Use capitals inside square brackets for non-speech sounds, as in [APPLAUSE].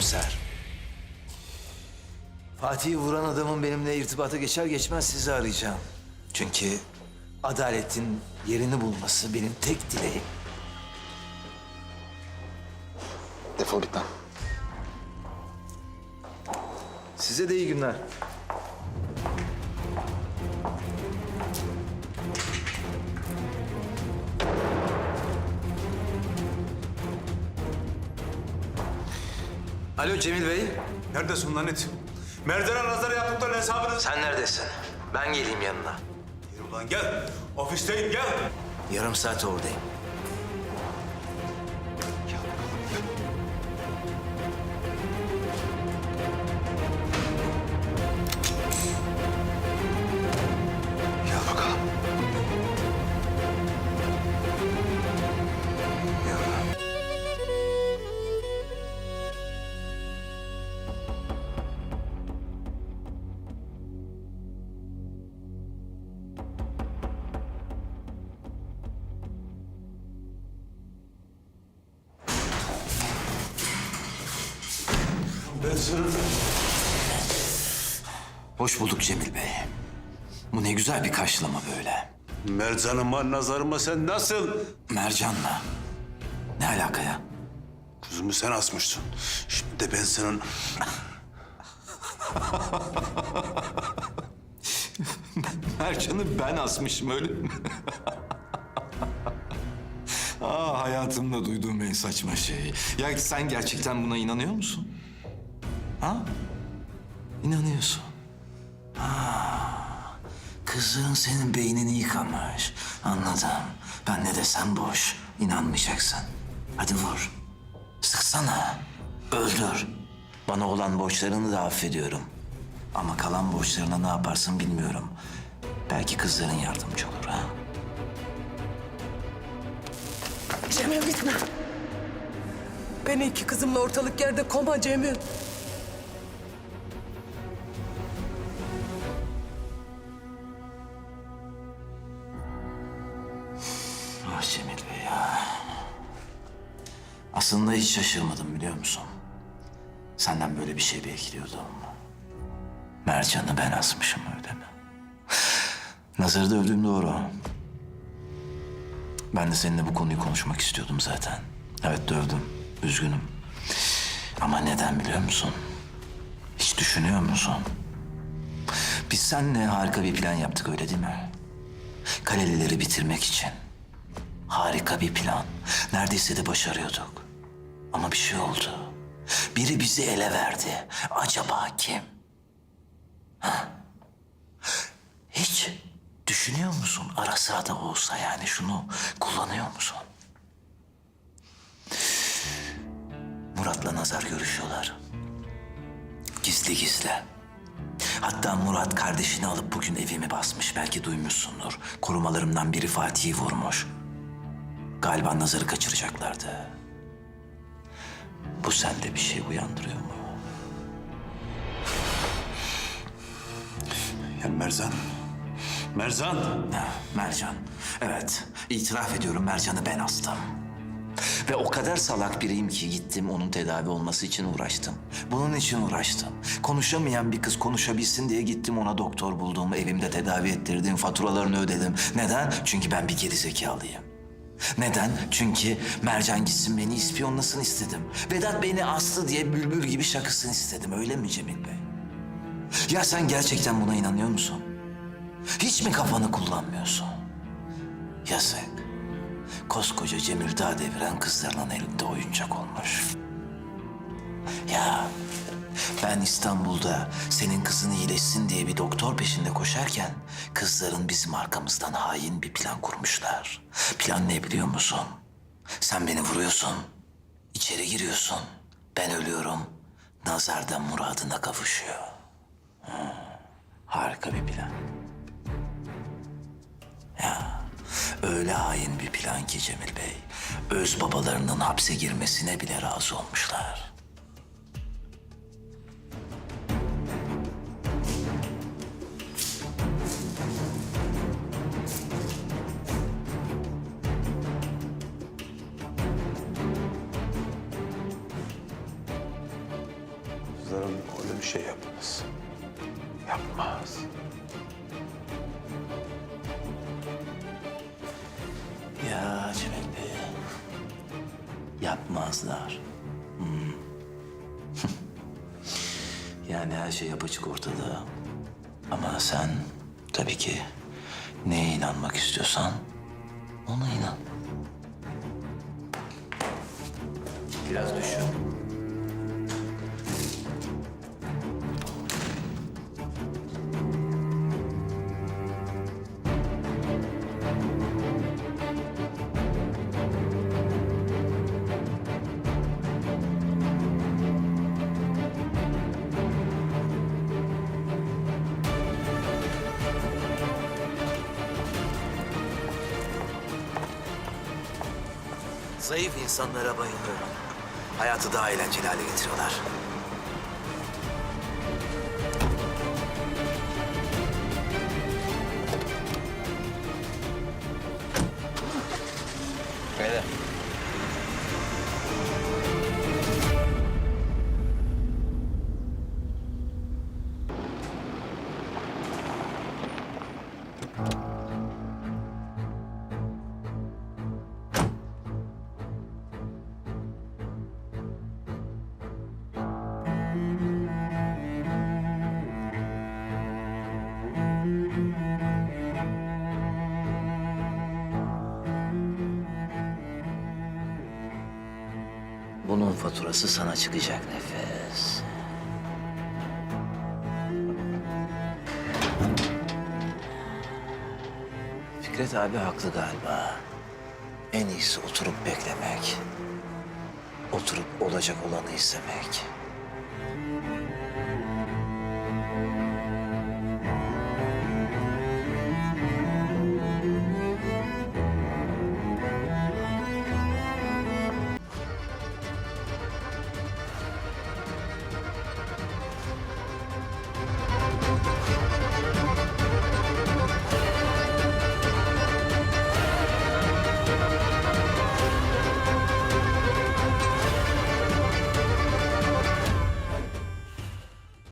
komiser. Fatih'i vuran adamın benimle irtibata geçer geçmez sizi arayacağım. Çünkü adaletin yerini bulması benim tek dileğim. Defol git lan. Size de iyi günler. Alo Cemil Bey. Neredesin lan it? Merdan'a nazar yaptıkların hesabını... Sen neredesin? Ben geleyim yanına. Yürü ulan gel. Ofisteyim gel. Yarım saat oradayım. Sana... Hoş bulduk Cemil Bey. Bu ne güzel bir karşılama böyle. Mercan'ıma, nazarıma sen nasıl? Mercan'la. Ne alaka ya? Kuzumu sen asmışsın. Şimdi de ben senin... [LAUGHS] Mercan'ı ben asmışım öyle mi? Aa, [LAUGHS] hayatımda duyduğum en saçma şey. Ya sen gerçekten buna inanıyor musun? Ha? İnanıyorsun. Ha. Kızın senin beynini yıkamış. Anladım. Ben ne desem boş. İnanmayacaksın. Hadi vur. Sıksana. Öldür. Bana olan borçlarını da affediyorum. Ama kalan borçlarına ne yaparsın bilmiyorum. Belki kızların yardımcı olur ha. Cemil gitme. Beni iki kızımla ortalık yerde koma Cemil. Aslında hiç şaşırmadım biliyor musun? Senden böyle bir şey bekliyordum. Mercan'ı ben asmışım öyle mi? Nazarı dövdüğüm doğru. Ben de seninle bu konuyu konuşmak istiyordum zaten. Evet dövdüm. Üzgünüm. Ama neden biliyor musun? Hiç düşünüyor musun? Biz seninle harika bir plan yaptık öyle değil mi? Kalelileri bitirmek için. Harika bir plan. Neredeyse de başarıyorduk. Ama bir şey oldu. Biri bizi ele verdi. Acaba kim? Ha? Hiç düşünüyor musun? Ara sıra da olsa yani şunu kullanıyor musun? Murat'la Nazar görüşüyorlar. Gizli gizli. Hatta Murat kardeşini alıp bugün evimi basmış. Belki duymuşsundur. Korumalarımdan biri Fatih'i vurmuş. Galiba Nazar'ı kaçıracaklardı. Bu sende bir şey uyandırıyor mu? Ya Merzan. Merzan. Ha, Mercan. Evet, itiraf ediyorum Mercan'ı ben astım. Ve o kadar salak biriyim ki gittim onun tedavi olması için uğraştım. Bunun için uğraştım. Konuşamayan bir kız konuşabilsin diye gittim ona doktor buldum. Evimde tedavi ettirdim, faturalarını ödedim. Neden? Çünkü ben bir gerizekalıyım. Neden? Çünkü Mercan gitsin beni ispiyonlasın istedim. Vedat beni astı diye bülbül gibi şakısını istedim. Öyle mi Cemil Bey? Ya sen gerçekten buna inanıyor musun? Hiç mi kafanı kullanmıyorsun? Yazık. Koskoca Cemil Dağ deviren kızların elinde oyuncak olmuş. Ya ben İstanbul'da senin kızın iyileşsin diye bir doktor peşinde koşarken kızların bizim arkamızdan hain bir plan kurmuşlar. Plan ne biliyor musun? Sen beni vuruyorsun. içeri giriyorsun. Ben ölüyorum. Nazar da muradına kavuşuyor. Hı, harika bir plan. Ya öyle hain bir plan ki Cemil Bey. Öz babalarının hapse girmesine bile razı olmuşlar. Nazar'ın öyle bir şey yapmaz. Yapmaz. Ya Cemil Bey. Yapmazlar. Hmm. [LAUGHS] yani her şey apaçık ortada. Ama sen tabii ki neye inanmak istiyorsan ona inan. Biraz düşün. Zayıf insanlara bayılıyorum. Hayatı daha eğlenceli hale getiriyorlar. Faturası sana çıkacak nefes. Fikret abi haklı galiba. En iyisi oturup beklemek. Oturup olacak olanı izlemek.